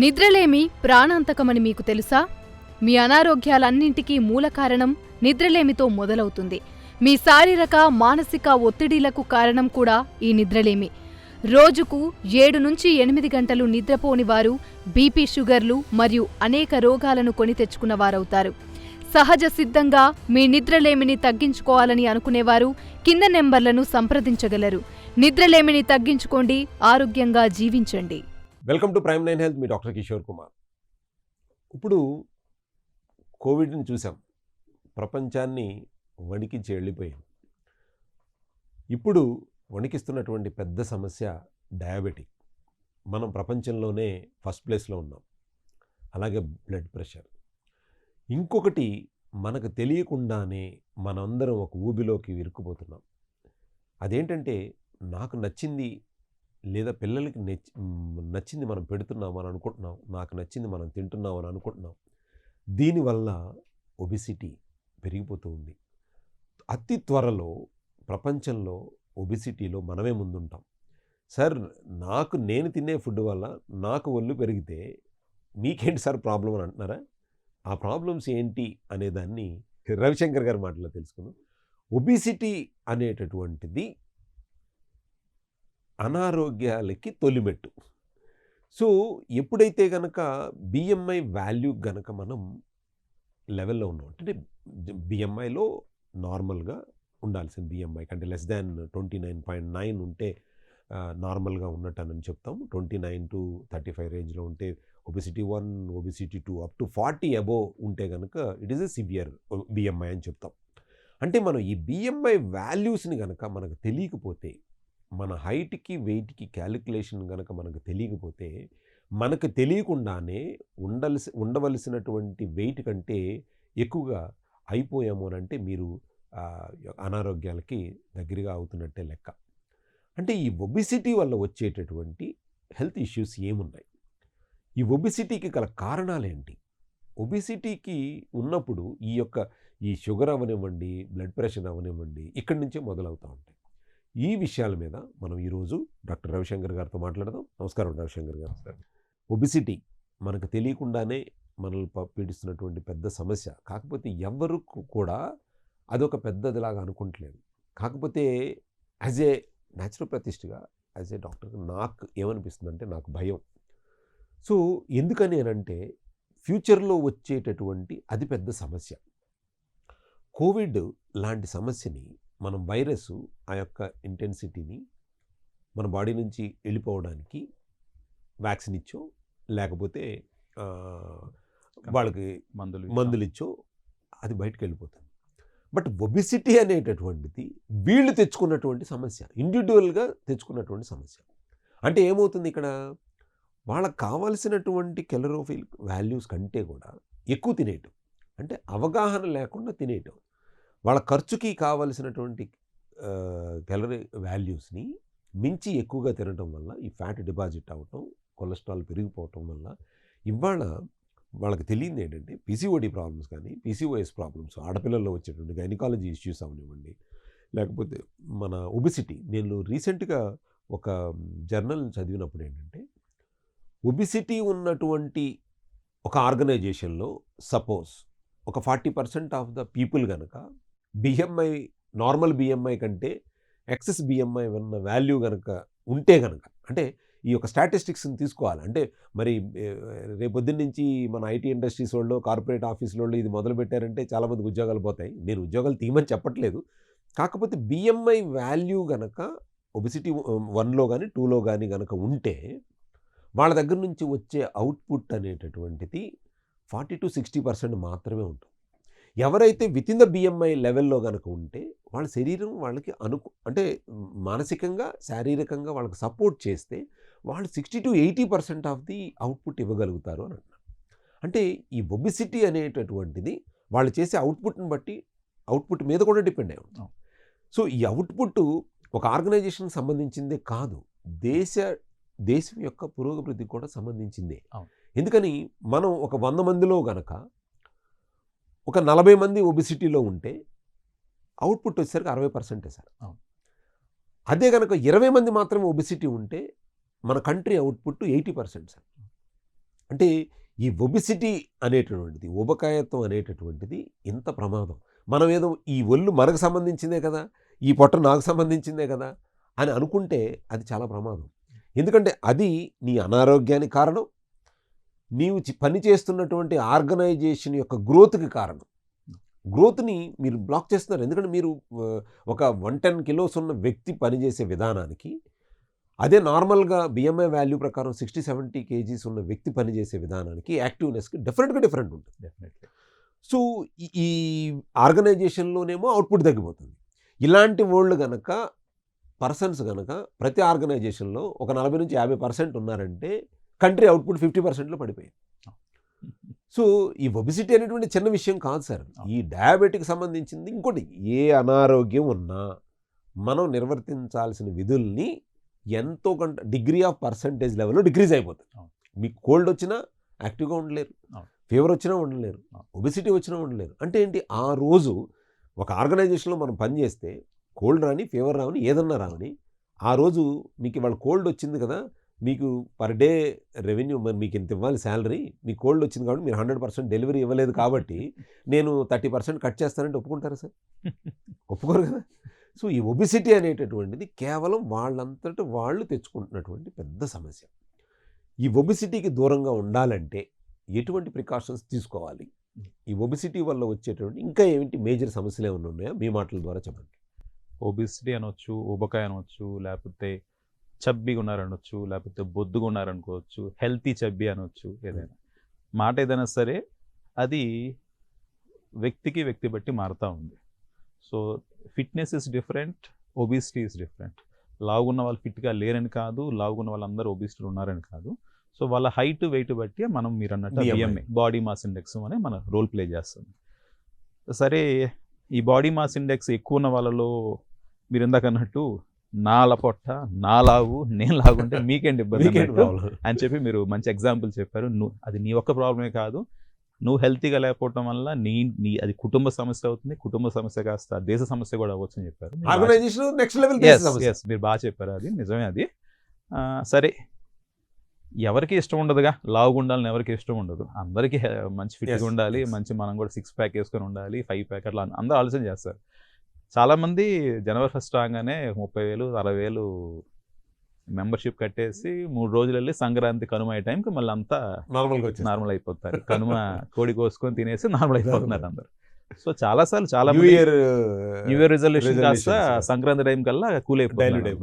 నిద్రలేమి ప్రాణాంతకమని మీకు తెలుసా? మీ అనారోగ్యాలన్నింటికీ మూల కారణం నిద్రలేమితో మొదలవుతుంది. మీ శారీరక మానసిక ఒత్తిడిలకు కారణం కూడా ఈ నిద్రలేమి. రోజుకు ఏడు నుంచి ఎనిమిది గంటలు నిద్రపోని వారు బీపీ షుగర్లు మరియు అనేక రోగాలను కొని తెచ్చుకున్న వారవుతారు. సహజ సిద్ధంగా మీ నిద్రలేమిని తగ్గించుకోవాలని అనుకునేవారు కింద నెంబర్లను సంప్రదించగలరు. నిద్రలేమిని తగ్గించుకోండి ఆరోగ్యంగా జీవించండి. Welcome to prime nine health me doctor Kishore Kumar. ఇప్పుడు కోవిడ్ని చూసాం. ప్రపంచాన్ని వణికించి వెళ్ళిపోయాం ఇప్పుడు వణికిస్తున్నటువంటి పెద్ద సమస్య డయాబెటిక్. మనం ప్రపంచంలోనే ఫస్ట్ ప్లేస్లో ఉన్నాం. అలాగే బ్లడ్ ప్రెషర్. ఇంకొకటి మనకు తెలియకుండానే మనందరం ఒక ఊబిలోకి ఇరుక్కుపోతున్నాం. అదేంటంటే నాకు నచ్చింది లేదా పిల్లలకి నచ్చి నచ్చింది మనం పెడుతున్నాం అని అనుకుంటున్నాం నాకు నచ్చింది మనం తింటున్నాం అని అనుకుంటున్నాం దీనివల్ల ఒబిసిటీ పెరిగిపోతూ ఉంది. అతి త్వరలో ప్రపంచంలో ఒబిసిటీలో మనమే ముందుంటాం. సార్ నాకు నేను తినే ఫుడ్ వల్ల నాకు ఒళ్ళు పెరిగితే మీకేంటి సార్ ప్రాబ్లం అని అంటున్నారా? ఆ ప్రాబ్లమ్స్ ఏంటి అనేదాన్ని రవిశంకర్ గారి మాటలో తెలుసుకుందాం. ఒబిసిటీ అనేటటువంటిది అనారోగ్యాలకి తొలిమెట్టు. సో ఎప్పుడైతే గనక బిఎంఐ వాల్యూ గనక మనం లెవెల్లో ఉన్నాం అంటే బిఎంఐలో నార్మల్గా ఉండాల్సిన బిఎంఐ కంటే less than twenty nine point nine ఉంటే నార్మల్గా ఉన్నట్టు అని చెప్తాం. Twenty nine to thirty five రేంజ్లో ఉంటే obesity one obesity two up to forty above ఉంటే కనుక it is a severe BMI అని చెప్తాం. అంటే మనం ఈ బిఎంఐ వాల్యూస్ని కనుక మనకు తెలియకపోతే మన హైట్కి వెయిట్కి క్యాలిక్యులేషన్ కనుక మనకు తెలియకపోతే మనకు తెలియకుండానే ఉండలసి ఉండవలసినటువంటి వెయిట్ కంటే ఎక్కువగా అయిపోయాము అని అంటే మీరు అనారోగ్యాలకి దగ్గరగా అవుతున్నట్టే లెక్క. అంటే ఈ ఒబిసిటీ వల్ల వచ్చేటటువంటి హెల్త్ ఇష్యూస్ ఏమున్నాయి? ఈ ఒబిసిటీకి గల కారణాలేంటి? ఒబిసిటీకి ఉన్నప్పుడు ఈ యొక్క ఈ షుగర్ అవనివ్వండి బ్లడ్ ప్రెషర్ అవనివ్వండి ఇక్కడి నుంచే మొదలవుతూ ఉంటాయి. ఈ విషయాల మీద మనం ఈరోజు డాక్టర్ రవిశంకర్ గారితో మాట్లాడదాం. నమస్కారం రవిశంకర్ గారు. ఒబిసిటీ మనకు తెలియకుండానే మనల్ని పీడిస్తున్నటువంటి పెద్ద సమస్య. కాకపోతే ఎవరు కూడా అదొక పెద్దదిలాగా అనుకుంటలేదు. కాకపోతే యాజ్ ఏ న్యాచురోపతిస్ట్గా యాజ్ ఏ డాక్టర్ నాకు ఏమనిపిస్తుందంటే నాకు భయం. సో ఎందుకని అని అంటే ఫ్యూచర్లో వచ్చేటటువంటి అది పెద్ద సమస్య. కోవిడ్ లాంటి సమస్యని మనం వైరస్ ఆ యొక్క ఇంటెన్సిటీని మన బాడీ నుంచి వెళ్ళిపోవడానికి వ్యాక్సిన్ ఇచ్చో లేకపోతే వాళ్ళకి మందులు మందులు ఇచ్చో అది బయటకు వెళ్ళిపోతుంది బట్ ఒబిసిటీ అనేటటువంటిది వీళ్ళు తెచ్చుకున్నటువంటి సమస్య ఇండివిజువల్గా తెచ్చుకున్నటువంటి సమస్య. అంటే ఏమవుతుంది ఇక్కడ? వాళ్ళకి కావాల్సినటువంటి కెలరోఫిల్ వాల్యూస్ కంటే కూడా ఎక్కువ తినేయటం. అంటే అవగాహన లేకుండా తినేయటం. వాళ్ళ ఖర్చుకి కావలసినటువంటి క్యాలరీ వాల్యూస్ని మించి ఎక్కువగా తినటం వల్ల ఈ ఫ్యాట్ డిపాజిట్ అవ్వటం కొలెస్ట్రాల్ పెరిగిపోవటం వల్ల ఇవాళ వాళ్ళకి తెలియదు ఏంటంటే పీసీఓడి ప్రాబ్లమ్స్ కానీ పీసీఓఎస్ ప్రాబ్లమ్స్ ఆడపిల్లల్లో వచ్చేటువంటి గైనకాలజీ ఇష్యూస్ అవనివ్వండి. లేకపోతే మన ఒబిసిటీ నేను రీసెంట్గా ఒక జర్నల్ చదివినప్పుడు ఏంటంటే ఒబిసిటీ ఉన్నటువంటి ఒక ఆర్గనైజేషన్లో సపోజ్ ఒక forty percent of the people కనుక బిఎంఐ నార్మల్ బిఎంఐ కంటే ఎక్సెస్ బిఎంఐ ఉన్న వాల్యూ కనుక ఉంటే కనుక అంటే ఈ యొక్క స్టాటిస్టిక్స్ని తీసుకోవాలి. అంటే మరి ఏ, రేపొద్దున్న నుంచి మన ఐటీ ఇండస్ట్రీస్ వాళ్ళు కార్పొరేట్ ఆఫీస్ వాళ్ళు ఇది మొదలు పెట్టారంటే చాలామందికి ఉద్యోగాలు పోతాయి. నేను ఉద్యోగాలు తీయమని చెప్పట్లేదు. కాకపోతే బిఎంఐ వాల్యూ గనక ఒబిసిటీ వన్లో కానీ టూలో కానీ గనక ఉంటే వాళ్ళ దగ్గర నుంచి వచ్చే అవుట్పుట్ అనేటటువంటిది ఫార్టీ టు సిక్స్టీ పర్సెంట్ మాత్రమే ఉంటుంది. ఎవరైతే విత్ ఇన్ ద బిఎంఐ లెవెల్లో కనుక ఉంటే వాళ్ళ శరీరం వాళ్ళకి అనుకు అంటే మానసికంగా శారీరకంగా వాళ్ళకి సపోర్ట్ చేస్తే వాళ్ళు sixty to eighty percent of the output ఇవ్వగలుగుతారు అని అంటున్నారు అంటే ఈ ఒబిసిటీ అనేటటువంటిది వాళ్ళు చేసే అవుట్పుట్ని బట్టి అవుట్పుట్ మీద కూడా డిపెండ్ అయి ఉంటుంది అవును. సో ఈ అవుట్పుట్ ఒక ఆర్గనైజేషన్కి సంబంధించిందే కాదు దేశ దేశం యొక్క పురోగతికి కూడా సంబంధించిందే. ఎందుకని మనం ఒక వంద మందిలో గనక ఒక నలభై మంది ఒబిసిటీలో ఉంటే అవుట్పుట్ వచ్చేసరికి అరవై పర్సెంటే సార్. అదే కనుక ఇరవై మంది మాత్రమే ఒబిసిటీ ఉంటే మన country output eighty percent sir. అంటే ఈ ఒబిసిటీ అనేటటువంటిది ఊబకాయత్వం అనేటటువంటిది ఇంత ప్రమాదం. మనం ఏదో ఈ ఒళ్ళు మనకు సంబంధించిందే కదా ఈ పొట్ట నాకు సంబంధించిందే కదా అని అనుకుంటే అది చాలా ప్రమాదం. ఎందుకంటే అది నీ అనారోగ్యానికి కారణం నీవు చి- పని చేస్తున్నటువంటి ఆర్గనైజేషన్ యొక్క గ్రోత్కి కారణం. గ్రోత్ని మీరు బ్లాక్ చేస్తున్నారు. ఎందుకంటే మీరు ఒక వన్ టెన్ కిలోస్ ఉన్న వ్యక్తి పనిచేసే విధానానికి అదే నార్మల్గా బిఎంఐ వాల్యూ ప్రకారం సిక్స్టీ సెవెంటీ కేజీస్ ఉన్న వ్యక్తి పనిచేసే విధానానికి యాక్టివ్నెస్కి డిఫరెంట్గా డిఫరెంట్ ఉంటుంది. డెఫినెట్లీ సో ఈ- ఆర్గనైజేషన్లోనేమో అవుట్పుట్ తగ్గిపోతుంది. ఇలాంటి వాళ్ళు గనక పర్సన్స్ గనక ప్రతి ఆర్గనైజేషన్లో ఒక నలభై నుంచి యాభై పర్సెంట్ ఉన్నారంటే కంట్రీ అవుట్పుట్ ఫిఫ్టీ పర్సెంట్లో పడిపోయింది. సో ఈ ఒబిసిటీ అనేటువంటి చిన్న విషయం కాదు సార్. ఈ డయాబెటిక్ సంబంధించింది ఇంకోటి ఏ అనారోగ్యం ఉన్నా మనం నిర్వర్తించాల్సిన విధుల్ని ఎంతో కొంత డిగ్రీ ఆఫ్ పర్సంటేజ్ లెవెల్లో డిక్రీజ్ అయిపోతుంది. మీకు కోల్డ్ వచ్చినా యాక్టివ్గా ఉండలేరు. ఫీవర్ వచ్చినా ఉండలేరు. ఒబిసిటీ వచ్చినా ఉండలేరు. అంటే ఏంటి? ఆ రోజు ఒక ఆర్గనైజేషన్లో మనం పని చేస్తే కోల్డ్ రాని ఫీవర్ రావని ఏదన్నా రావని ఆ రోజు మీకు ఇవాళ కోల్డ్ వచ్చింది కదా మీకు పర్ డే రెవెన్యూ మరి మీకు ఇంత ఇవ్వాలి శాలరీ మీకు కోల్డ్ వచ్చింది కాబట్టి మీరు హండ్రెడ్ పర్సెంట్ డెలివరీ ఇవ్వలేదు కాబట్టి నేను థర్టీ పర్సెంట్ కట్ చేస్తానంటే ఒప్పుకుంటారా సార్? ఒప్పుకోరు కదా. సో ఈ ఒబిసిటీ అనేటటువంటిది కేవలం వాళ్ళంతట వాళ్ళు తెచ్చుకుంటున్నటువంటి పెద్ద సమస్య. ఈ ఒబిసిటీకి దూరంగా ఉండాలంటే ఎటువంటి ప్రికాషన్స్ తీసుకోవాలి? ఈ ఒబిసిటీ వల్ల వచ్చేటువంటి ఇంకా ఏమిటి మేజర్ సమస్యలు ఏమైనా ఉన్నాయా? మీ మాటల ద్వారా చెప్పండి. ఒబిసిటీ అనొచ్చు ఉబకాయ అనొచ్చు లేకపోతే చబ్బీగా ఉన్నారనొచ్చు లేకపోతే బొద్దుగా ఉన్నారనుకోవచ్చు హెల్తీ చబ్బీ అనొచ్చు ఏదైనా. మాట ఏదైనా సరే అది వ్యక్తికి వ్యక్తి బట్టి మారుతూ ఉంది. So fitness is different obesity is different. లావుగున్న వాళ్ళు ఫిట్గా లేరని కాదు లావుగున్న వాళ్ళందరూ ఒబిసిటీ ఉన్నారని కాదు. సో వాళ్ళ హైట్ వెయిట్ బట్టి మనం మీరు అన్నట్టు. బిఎంఏ బాడీ మాస్ ఇండెక్స్ అని మన రోల్ ప్లే చేస్తుంది. సరే ఈ బాడీ మాస్ ఇండెక్స్ ఎక్కువ ఉన్న వాళ్ళలో మీరు ఇందాక అన్నట్టు నాల పొట్ట నా లావు నేను లాగుంటే మీకేంటి ఇబ్బంది? అని చెప్పి మీరు మంచి ఎగ్జాంపుల్ చెప్పారు. నువ్వు అది నీ ఒక్క ప్రాబ్లమే కాదు. నువ్వు హెల్తీగా లేకపోవడం వల్ల నీ నీ అది కుటుంబ సమస్య అవుతుంది. కుటుంబ సమస్య కాస్త దేశ సమస్య కూడా అవ్వచ్చు అని చెప్పారు. మీరు బాగా ఆర్గనైజేషన్ నెక్స్ట్ లెవెల్ మీరు బాగా చెప్పారు అది. నిజమే అది. సరే. ఎవరికి ఇష్టం ఉండదుగా? లావుగా ఉండాలని ఎవరికి ఇష్టం ఉండదు. అందరికీ మంచి ఫిట్గా ఉండాలి. మంచి మనం కూడా సిక్స్ ప్యాక్ వేసుకొని ఉండాలి. ఫైవ్ ప్యాక్ అట్లా అందరూ ఆలోచన చేస్తారు. చాలా మంది జనవరి ఫస్ట్ రాగానే ముప్పై వేలు అరవై వేలు మెంబర్షిప్ కట్టేసి మూడు రోజులు వెళ్ళి సంక్రాంతి కనుమ అయ్యే టైంకి మళ్ళీ అంతా నార్మల్గా నార్మల్ అయిపోతారు. కనుమ కోడి కోసుకొని తినేసి నార్మల్ అయిపోతున్నారు అందరు. సో చాలా సార్లు చాలా new year new year resolution కాస్త. సంక్రాంతి టైం కల్లా కూల్.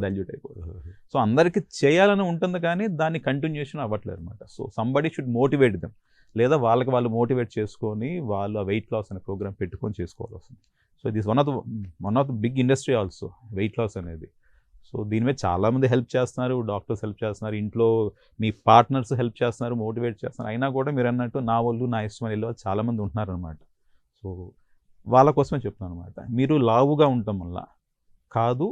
డైల్యూట్ అయిపోతుంది సో అందరికి చేయాలని ఉంటుంది కానీ దాన్ని కంటిన్యూషన్ అవ్వట్లేదు అనమాట so somebody should motivate them లేదా వాళ్ళకి వాళ్ళు మోటివేట్ చేసుకొని వాళ్ళు ఆ వెయిట్ లాస్ అనే ప్రోగ్రామ్ పెట్టుకొని చేసుకోవాలి వస్తుంది. So this one of one of the big industry also weight loss అనేది. సో దీని మీద చాలామంది హెల్ప్ చేస్తున్నారు డాక్టర్స్ హెల్ప్ చేస్తున్నారు ఇంట్లో మీ పార్ట్నర్స్ హెల్ప్ చేస్తున్నారు మోటివేట్ చేస్తున్నారు. అయినా కూడా మీరు అన్నట్టు నా వాళ్ళు నా ఇష్టం వెళ్ళే వాళ్ళు చాలామంది ఉంటున్నారు అనమాట సో వాళ్ళ కోసమే చెప్తున్నాను అనమాట మీరు లావుగా ఉండటం వల్ల కాదు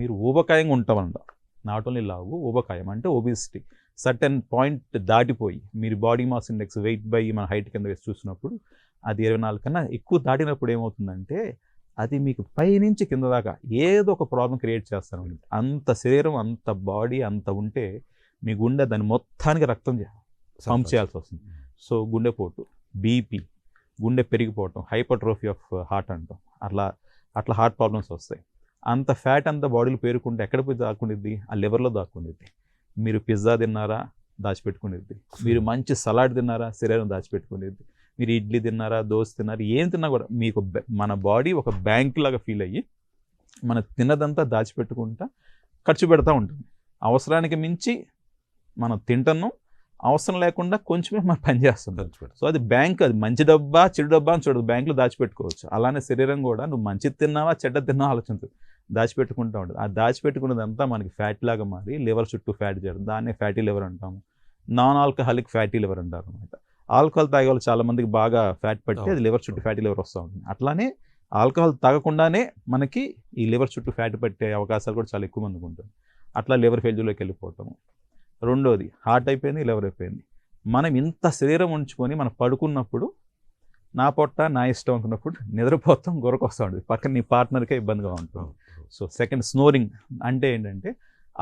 మీరు ఊబకాయంగా ఉండటం అంట నాట్ ఓన్లీ లావు ఊబకాయం అంటే ఒబిసిటీ సర్టెన్ పాయింట్ దాటిపోయి మీరు body mass index weight by మన హైట్ కింద వేసి చూసినప్పుడు అది ఇరవై నాలుగు కన్నా ఎక్కువ దాటినప్పుడు ఏమవుతుందంటే అది మీకు పైనుంచి కింద దాకా ఏదో ఒక ప్రాబ్లం క్రియేట్ చేస్తాను అంత శరీరం అంత బాడీ అంత ఉంటే మీ గుండె దాని మొత్తానికి రక్తం పంప్ చేయాల్సి వస్తుంది. సో గుండెపోటు బీపీ గుండె పెరిగిపోవటం హైపర్ట్రోఫీ ఆఫ్ హార్ట్ అంటాం. అట్లా అట్లా హార్ట్ ప్రాబ్లమ్స్ వస్తాయి. అంత ఫ్యాట్ అంతా బాడీలో పేరుకుంటే ఎక్కడ పోయి దాక్కుండిద్ది ఆ లివర్లో దాక్కుండిద్ది మీరు పిజ్జా తిన్నారా? దాచిపెట్టుకునేది మీరు మంచి సలాడ్ తిన్నారా? శరీరం దాచిపెట్టుకునేది మీరు ఇడ్లీ తిన్నారా? దోశ తిన్నారా? ఏం తిన్నా కూడా మీకు మన బాడీ ఒక బ్యాంక్ లాగా ఫీల్ అయ్యి మన తిన్నదంతా దాచిపెట్టుకుంటా ఖర్చు పెడతా ఉంటుంది. అవసరానికి మించి మనం తింటున్నాం. అవసరం లేకుండా కొంచెమే మనం పని చేస్తున్నాం. సో అది బ్యాంక్ అది. మంచి డబ్బా చెడు డబ్బా అని చూడదు బ్యాంకులో దాచిపెట్టుకోవచ్చు. అలానే శరీరం కూడా నువ్వు మంచి తిన్నావా చెడ్డ తిన్నావా ఆలోచించదు దాచిపెట్టుకుంటూ ఉంటుంది. ఆ దాచిపెట్టుకున్నదంతా మనకి ఫ్యాట్ లాగా మారి లివర్ చుట్టూ ఫ్యాట్ చేయడం దాన్నే ఫ్యాటీ లివర్ అంటాము. నాన్ ఆల్కహాలిక్ ఫ్యాటీ లివర్ అంటారు అనమాట ఆల్కహాల్ తాగే వాళ్ళు చాలా మందికి బాగా ఫ్యాట్ పట్టి అది లివర్ చుట్టూ ఫ్యాటీ లివర్ వస్తూ ఉంటుంది. అట్లానే ఆల్కహాల్ తాగకుండానే మనకి ఈ లివర్ చుట్టూ ఫ్యాట్ పట్టే అవకాశాలు కూడా చాలా ఎక్కువ మందికి ఉంటుంది అట్లా లివర్ ఫెయిల్యూర్లోకి వెళ్ళిపోవటము రెండోది హార్ట్ అయిపోయింది లివర్ అయిపోయింది. మనం ఇంత శరీరం ఉంచుకొని మనం పడుకున్నప్పుడు నా పొట్ట నా ఇష్టం అనుకున్నప్పుడు నిద్రపోతాం గొరకొస్తూ ఉంటుంది పక్కన నీ పార్ట్నర్కే ఇబ్బందిగా ఉంటుంది. సో సెకండ్ స్నోరింగ్ అంటే ఏంటంటే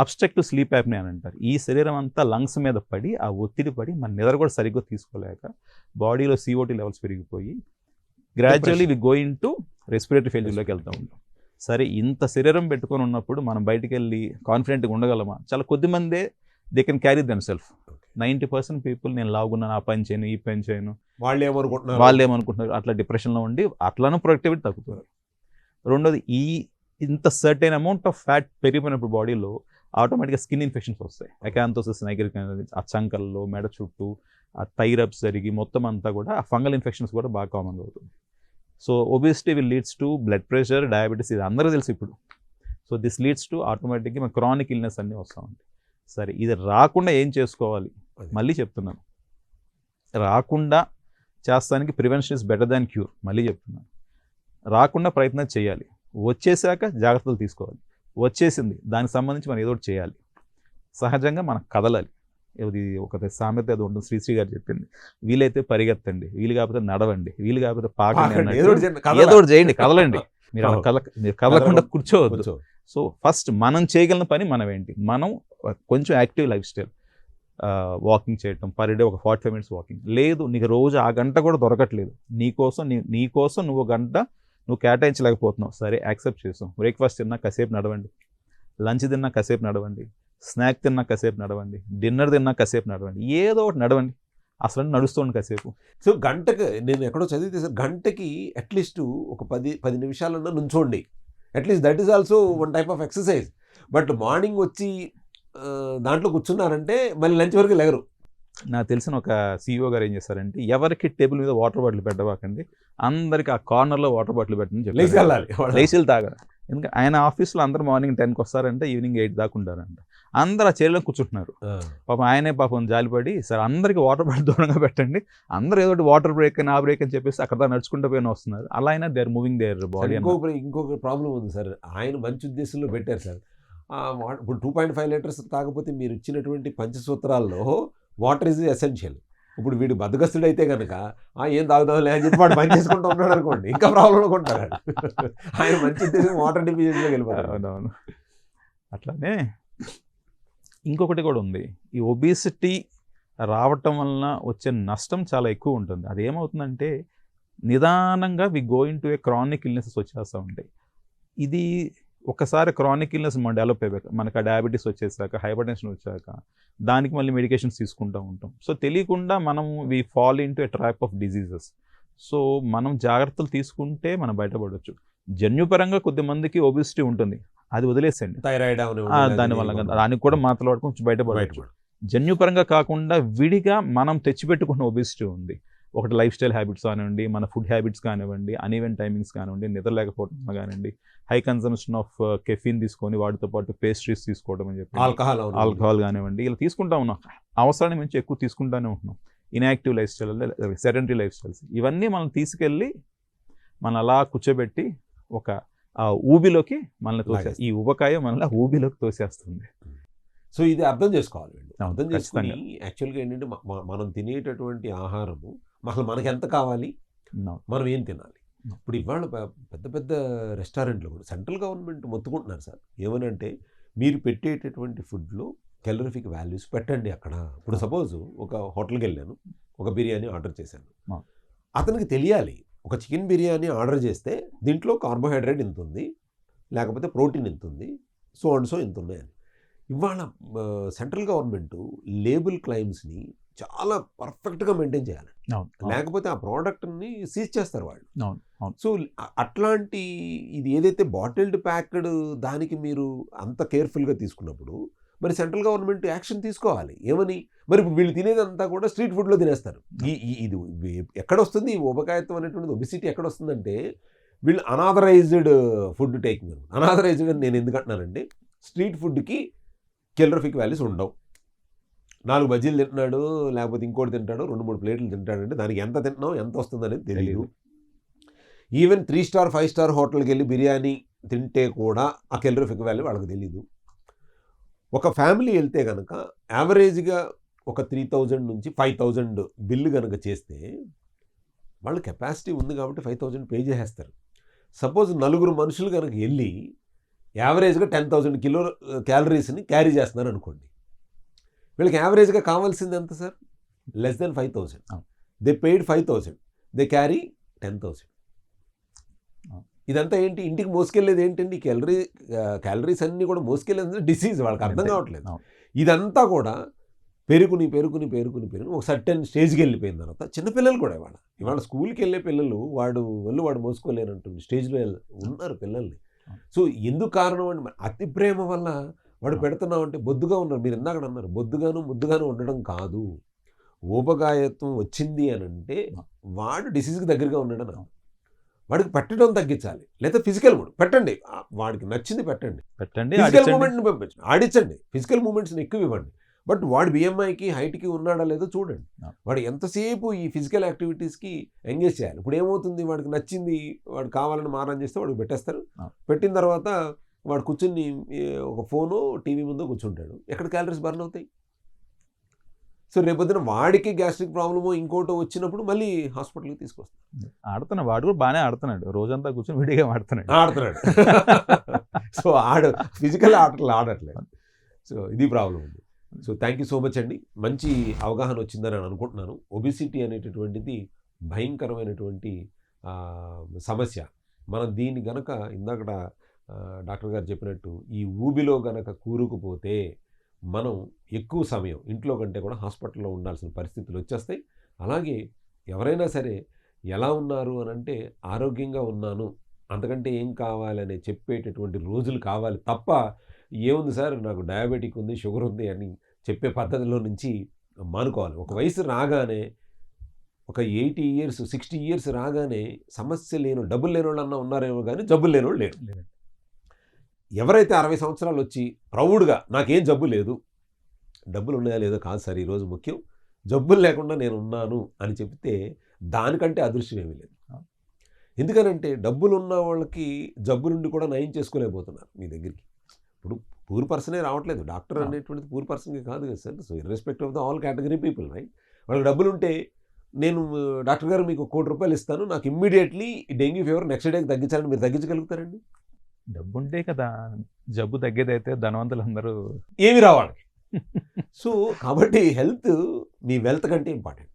అబ్స్ట్రక్టివ్ స్లీప్ యాప్ని అని అంటారు. ఈ శరీరం అంతా లంగ్స్ మీద పడి ఆ ఒత్తిడి పడి మన నిద్ర కూడా సరిగ్గా తీసుకోలేక బాడీలో సిఓటి లెవెల్స్ పెరిగిపోయి gradually we going to respiratory ఫెయిల్యూర్లోకి వెళ్తూ ఉంటాం. సరే ఇంత శరీరం పెట్టుకొని ఉన్నప్పుడు మనం బయటికి వెళ్ళి కాన్ఫిడెంట్గా ఉండగలమా? చాలా కొద్ది మందే they can carry them self ninety percent people నేను లాగున్నాను ఆ పని చేయను ఈ పని చేయను. వాళ్ళు ఏమనుకుంటున్నారు? వాళ్ళు ఏమనుకుంటున్నారు? అట్లా డిప్రెషన్లో ఉండి అట్లానూ ప్రొడక్టివిటీ తగ్గుతుంది. రెండోది ఈ ఇంత సర్టెన్ అమౌంట్ ఆఫ్ ఫ్యాట్ పెరిగిపోయినప్పుడు బాడీలో ఆటోమేటిక్గా స్కిన్ ఇన్ఫెక్షన్స్ వస్తాయి. ఎకాంతోసిస్ నైగరిక్ ఆ చంకల్లో మెడ చుట్టూ ఆ థైరప్స్ జరిగి మొత్తం అంతా కూడా ఆ ఫంగల్ ఇన్ఫెక్షన్స్ కూడా బాగా కామన్ అవుతుంది. So obesity will leads to blood pressure diabetes ఇది అందరూ తెలుసు ఇప్పుడు. సో దిస్ లీడ్స్ టు ఆటోమేటిక్గా మన క్రానిక్ ఇల్నెస్ అన్నీ వస్తూ ఉంటాయి. సరే ఇది రాకుండా ఏం చేసుకోవాలి. మళ్ళీ చెప్తున్నాను. రాకుండా చేస్తానికి prevention is better than cure మళ్ళీ చెప్తున్నాను. రాకుండా ప్రయత్నం చేయాలి. వచ్చేసాక జాగ్రత్తలు తీసుకోవాలి. వచ్చేసింది. దానికి సంబంధించి మనం ఏదో చేయాలి. సహజంగా మనం కదలాలి. ఇది ఒక సామెత ఏదో ఉంటుంది. శ్రీశ్రీ గారు చెప్పింది. వీలైతే పరిగెత్తండి. వీలు కాకపోతే నడవండి. వీలు కాకపోతే పాకండి ఏదో చేయండి, కదలండి. మీరు. కదల మీరు కదలకుండా. కూర్చోవద్దు. సో ఫస్ట్ మనం చేయగలిగిన పని మనం ఏంటి మనం కొంచెం యాక్టివ్ లైఫ్ స్టైల్. వాకింగ్ చేయటం పర్ డే ఒక ఫార్టీ ఫైవ్ మినిట్స్ వాకింగ్. లేదు నీకు రోజు ఆ గంట కూడా దొరకట్లేదు. నీకోసం నీ నీకోసం నువ్వు గంట నువ్వు కేటాయించలేకపోతున్నావు. సరే యాక్సెప్ట్ చేసాం. బ్రేక్ఫాస్ట్ తిన్నా కాసేపు నడవండి. లంచ్ తిన్నా కాసేపు నడవండి. స్నాక్ తిన్నా కాసేపు నడవండి. డిన్నర్ తిన్నా కాసేపు నడవండి. ఏదో ఒకటి నడవండి. అసలు నడుస్తుంది కాసేపు. సో గంటకి నేను ఎక్కడో చదివితే సార్ గంటకి అట్లీస్ట్ ఒక పది పది నిమిషాలన్నా నుంచోండి. At least that is also one type of exercise but morning వచ్చి దాంట్లో కూర్చున్నారంటే మళ్ళీ లంచ్ వరకు లేగరు. నాకు తెలిసిన ఒక సీఈఓ గారు ఏం చేశారంటే ఎవరికి టేబుల్ మీద వాటర్ బాటిల్ పెట్టబాకండి అందరికి ఆ కార్నర్లో వాటర్ బాటిల్ పెట్టని లేచి చెప్పి వెళ్ళాలి లేచిలు తాగరు ఎందుకంటే ఆయన ఆఫీస్లో అందరూ మార్నింగ్ టెన్కి వస్తారంటే ఈవినింగ్ ఎయిట్ దాకా ఉంటారంట. అందరు ఆ చైర్లో కూర్చుంటున్నారు. పాపం ఆయనే పాపం జాలిపడి సార్ అందరికి వాటర్ బాటిల్ దూరంగా పెట్టండి అందరూ ఏదో వాటర్ బ్రేక్ అని ఆ బ్రేక్ అని చెప్పేసి అక్కడ నడుచుకుంటూ పోయిన వస్తున్నారు. అలా అయినా they are moving their body ఇంకో ఇంకొక ప్రాబ్లం ఉంది సార్. ఆయన మంచి ఉద్దేశంలో పెట్టారు సార్. ఇప్పుడు టూ పాయింట్ ఫైవ్ లీటర్స్ కాకపోతే మీరు ఇచ్చినటువంటి పంచసూత్రాల్లో వాటర్ ఇస్ ఎసెన్షియల్. ఇప్పుడు వీడు బద్దగస్తుడైతే అయితే కనుక ఏం తాగుదాంలే అని చెప్పి వాడు పని చేసుకుంటూ ఉన్నాడు అనుకోండి. ఇంకా ప్రాబ్లం కొంటారు ఆయన మంచి ఉద్దేశం వాటర్ డిఫిషియన్సీలోకి వెళ్ళిపోతారు అవునవును. అట్లానే ఇంకొకటి కూడా ఉంది. ఈ ఒబిసిటీ రావటం వలన వచ్చే నష్టం చాలా ఎక్కువ ఉంటుంది. అది ఏమవుతుందంటే నిదానంగా we going to a chronic illnesses వచ్చేస్తూ ఉంటాయి. ఇది ఒకసారి క్రానిక్ ఇల్నెస్ మనం డెవలప్ అయిపోయాక మనకు ఆ డయాబెటీస్ వచ్చేసాక హైపర్ టెన్షన్ వచ్చాక దానికి మళ్ళీ మెడికేషన్స్ తీసుకుంటూ ఉంటాం. సో తెలియకుండా మనం we fall into a trap of diseases so మనం జాగ్రత్తలు తీసుకుంటే మనం బయటపడవచ్చు జన్యుపరంగా కొద్ది మందికి ఒబిసిటీ ఉంటుంది. అది వదిలేసండి థైరాయిడ్ దానివల్ల. దానికి కూడా మాట్లాడుకొని కొంచెం బయటపడవచ్చు జన్యుపరంగా కాకుండా విడిగా మనం తెచ్చిపెట్టుకున్న ఒబిసిటీ ఉంది. ఒకటి లైఫ్ స్టైల్ హ్యాబిట్స్ కానివ్వండి మన ఫుడ్ హ్యాబిట్స్ కానివ్వండి అన్ఈవెన్ టైమింగ్స్ కానివ్వండి నిద్ర లేకపోవడం కానివ్వండి హై కన్సంప్షన్ ఆఫ్ కెఫిన్ తీసుకొని వాటితో పాటు పేస్ట్రీస్ తీసుకోవడం అని చెప్పి ఆల్కహాల్ ఆల్కహాల్ కానివ్వండి ఇలా తీసుకుంటా ఉన్నాం. అవసరానికి మించి ఎక్కువ తీసుకుంటానే ఉంటున్నాం. Inactive life style sedentary life styles ఇవన్నీ మనం తీసుకెళ్ళి మనం అలా కూర్చోబెట్టి ఒక ఆ ఊబిలోకి మనల్ని తోసే లాగేస్తుంది. ఈ ఉబకాయ మనల్ని ఊబిలోకి తోసేస్తుంది. సో ఇది అర్థం చేసుకోవాలి అర్థం చేసుకుని. యాక్చువల్గా ఏంటంటే మనం తినేటటువంటి ఆహారము అసలు మనకి ఎంత కావాలి. మనం ఏం తినాలి. ఇప్పుడు ఇవాళ పెద్ద పెద్ద రెస్టారెంట్లు కూడా సెంట్రల్ గవర్నమెంట్ మొత్తుకుంటున్నారు సార్. ఏమనంటే మీరు పెట్టేటటువంటి ఫుడ్లో కెలరిఫిక్ వాల్యూస్ పెట్టండి అక్కడ. ఇప్పుడు సపోజ్ ఒక హోటల్కి వెళ్ళాను ఒక బిర్యానీ ఆర్డర్ చేశాను. అతనికి తెలియాలి ఒక చికెన్ బిర్యానీ ఆర్డర్ చేస్తే దీంట్లో కార్బోహైడ్రేట్ ఇంత ఉంది లేకపోతే ప్రోటీన్ ఇంత ఉంది సో అండ్ సో ఇంత ఉన్నాయని. ఇవాళ సెంట్రల్ గవర్నమెంట్ లేబుల్ క్లైమ్స్ని చాలా పర్ఫెక్ట్గా మెయింటైన్ చేయాలి. లేకపోతే ఆ ప్రోడక్ట్ని సీజ్ చేస్తారు వాళ్ళు. సో అట్లాంటి ఇది ఏదైతే బాటిల్డ్ ప్యాక్డ్ దానికి మీరు అంత కేర్ఫుల్గా తీసుకున్నప్పుడు మరి సెంట్రల్ గవర్నమెంట్ యాక్షన్ తీసుకోవాలి. ఏమని? మరి ఇప్పుడు వీళ్ళు తినేదంతా కూడా స్ట్రీట్ ఫుడ్లో తినేస్తారు. ఈ ఇది ఎక్కడ వస్తుంది ఈ ఉపకాయత్వం అనేటువంటిది ఒబిసిటీ ఎక్కడ వస్తుందంటే వీళ్ళు అనాథరైజ్డ్ ఫుడ్ టేకింగ్ అనాథరైజ్డ్ అని నేను ఎందుకు అంటున్నానంటే స్ట్రీట్ ఫుడ్కి కెలరిఫిక్ వాల్యూస్ ఉండవు. నాలుగు బజ్జీలు తింటున్నాడు లేకపోతే ఇంకోటి తింటాడు రెండు మూడు ప్లేట్లు తింటాడంటే దానికి ఎంత తింటున్నాం ఎంత వస్తుంది అనేది తెలియదు. Even three star five star హోటల్కి వెళ్ళి బిర్యానీ తింటే కూడా ఆ కెలరిఫిక్ వాల్యూ వాళ్ళకి తెలియదు ఒక ఫ్యామిలీ వెళ్తే కనుక యావరేజ్గా ఒక త్రీ థౌజండ్ నుంచి ఫైవ్ థౌజండ్ బిల్లు కనుక చేస్తే వాళ్ళ కెపాసిటీ ఉంది కాబట్టి ఫైవ్ థౌజండ్ పే చేసేస్తారు. సపోజ్ నలుగురు మనుషులు కనుక వెళ్ళి యావరేజ్గా టెన్ థౌజండ్ కిలో క్యాలరీస్ని క్యారీ చేస్తున్నారు అనుకోండి వీళ్ళకి యావరేజ్గా కావాల్సింది ఎంత సార్ లెస్ దెన్ ఫైవ్ అవును. They paid five thousand they carry ten అవును. ఇదంతా ఏంటి? ఇంటికి మోసుకెళ్ళేది ఏంటండి? క్యాలరీ క్యాలరీస్ అన్నీ కూడా మోసుకెళ్ళేది డిసీజ్ వాళ్ళకి అర్థం. కావట్లేదు. ఇదంతా కూడా పెరుగుని పెరుగుని పెరుగుని పెరుగుని ఒక సర్టెన్ స్టేజ్కి వెళ్ళిపోయిన తర్వాత చిన్నపిల్లలు కూడా ఇవాళ. ఇవాళ స్కూల్కి వెళ్ళే పిల్లలు వాడు వెళ్ళి వాడు మోసుకోలేనంటుంది స్టేజ్లో ఉన్నారు పిల్లల్ని. సో ఎందుకు కారణం అంటే మరి అతి ప్రేమ వల్ల వాడు పెడుతున్నాం అంటే బొద్దుగా ఉన్నారు. మీరు ఇందాక అన్నారు బొద్దుగాను ముద్దుగాను ఉండడం కాదు. ఊపగాయత్వం వచ్చింది అని అంటే వాడు డిసీజ్కి దగ్గరగా ఉన్నాడు అని అర్థం. వాడికి పెట్టడం తగ్గించాలి. లేదా ఫిజికల్ మూడ్ పెట్టండి. వాడికి నచ్చింది పెట్టండి. పెట్టండి ఫిజికల్. మూమెంట్ని పంపించండి. ఆడించండి. ఫిజికల్ మూమెంట్స్ని ఎక్కువ ఇవ్వండి. బట్ వాడు బిఎంఐకి హైట్కి ఉన్నాడా లేదో చూడండి. వాడు ఎంతసేపు ఈ ఫిజికల్ యాక్టివిటీస్కి ఎంగేజ్ చేయాలి? ఇప్పుడు ఏమవుతుంది? వాడికి నచ్చింది వాడు కావాలని మారం చేస్తే వాడికి పెట్టేస్తారు. పెట్టిన తర్వాత వాడు కూర్చుని ఒక ఫోను టీవీ ముందు కూర్చుంటాడు. ఎక్కడ క్యాలరీస్ బర్న్ అవుతాయి? సో రేపొద్దున వాడికి గ్యాస్ట్రిక్ ప్రాబ్లమో ఇంకోటో వచ్చినప్పుడు మళ్ళీ హాస్పిటల్కి తీసుకొస్తాడు. ఆడుతున్నా వాడు కూడా బాగానే ఆడుతున్నాడు. రోజంతా కూర్చొని విడిగా ఆడుతున్నాడు. ఆడుతున్నాడు. సో ఆడు ఫిజికల్ ఆటలు ఆడట్లేదు. సో ఇది ప్రాబ్లం ఉంది. So thank you so much అండి. మంచి అవగాహన వచ్చిందని నేను అనుకుంటున్నాను. ఒబిసిటీ అనేటటువంటిది భయంకరమైనటువంటి సమస్య. మనం దీన్ని గనక ఇందాకట ఆ, డాక్టర్ గారు చెప్పినట్టు ఈ ఊబిలో గనక కూరుకుపోతే మనం ఎక్కువ సమయం ఇంట్లో కంటే కూడా హాస్పిటల్లో ఉండాల్సిన పరిస్థితులు వచ్చేస్తాయి. అలాగే ఎవరైనా సరే ఎలా ఉన్నారు అని అంటే ఆరోగ్యంగా ఉన్నాను అంతకంటే ఏం కావాలని చెప్పేటటువంటి రోజులు కావాలి తప్ప ఏముంది సార్ నాకు డయాబెటిక్ ఉంది షుగర్ ఉంది అని చెప్పే పద్ధతిలో నుంచి మానుకోవాలి. ఒక వయసు రాగానే ఒక ఎయిటీ ఇయర్స్ సిక్స్టీ ఇయర్స్ రాగానే సమస్య లేని డబ్బులు లేని వాళ్ళు అన్నా ఉన్నారేమో కానీ జబ్బులు లేని వాళ్ళు లేరు. ఎవరైతే అరవై సంవత్సరాలు వచ్చి ప్రౌడ్గా నాకేం జబ్బు లేదు డబ్బులు ఉన్నాయా లేదో కాదు సార్ ఈరోజు ముఖ్యం. జబ్బులు లేకుండా నేను ఉన్నాను అని చెప్తే దానికంటే అదృశ్యం ఏమీ లేదు. ఎందుకనంటే డబ్బులు ఉన్న వాళ్ళకి జబ్బు నుండి కూడా నయం చేసుకోలేకపోతున్నారు మీ దగ్గరికి. ఇప్పుడు పూర్ పర్సనే రావట్లేదు. డాక్టర్. అనేటువంటిది పూర్ పర్సన్కి కాదు కదా sir. So irrespect of the all category people right వాళ్ళకి డబ్బులు ఉంటే నేను డాక్టర్ గారు మీకు కోటి రూపాయలు ఇస్తాను. నాకు ఇమ్మీడియట్లీ డెంగ్యూ ఫీవర్ నెక్స్ట్ డేకి తగ్గించాలని మీరు తగ్గించగలుగుతారండి? డబ్బు ఉంటే కదా జబ్బు తగ్గేదైతే ధనవంతులు అందరూ ఏమి రావాలి? సో కాబట్టి హెల్త్ మీ వెల్త్ కంటే ఇంపార్టెంట్.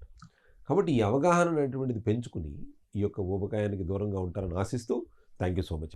కాబట్టి ఈ అవగాహన అనేటువంటిది పెంచుకుని ఈ యొక్క ఊబకాయానికి దూరంగా ఉంటారని ఆశిస్తూ థ్యాంక్ యూ సో మచ్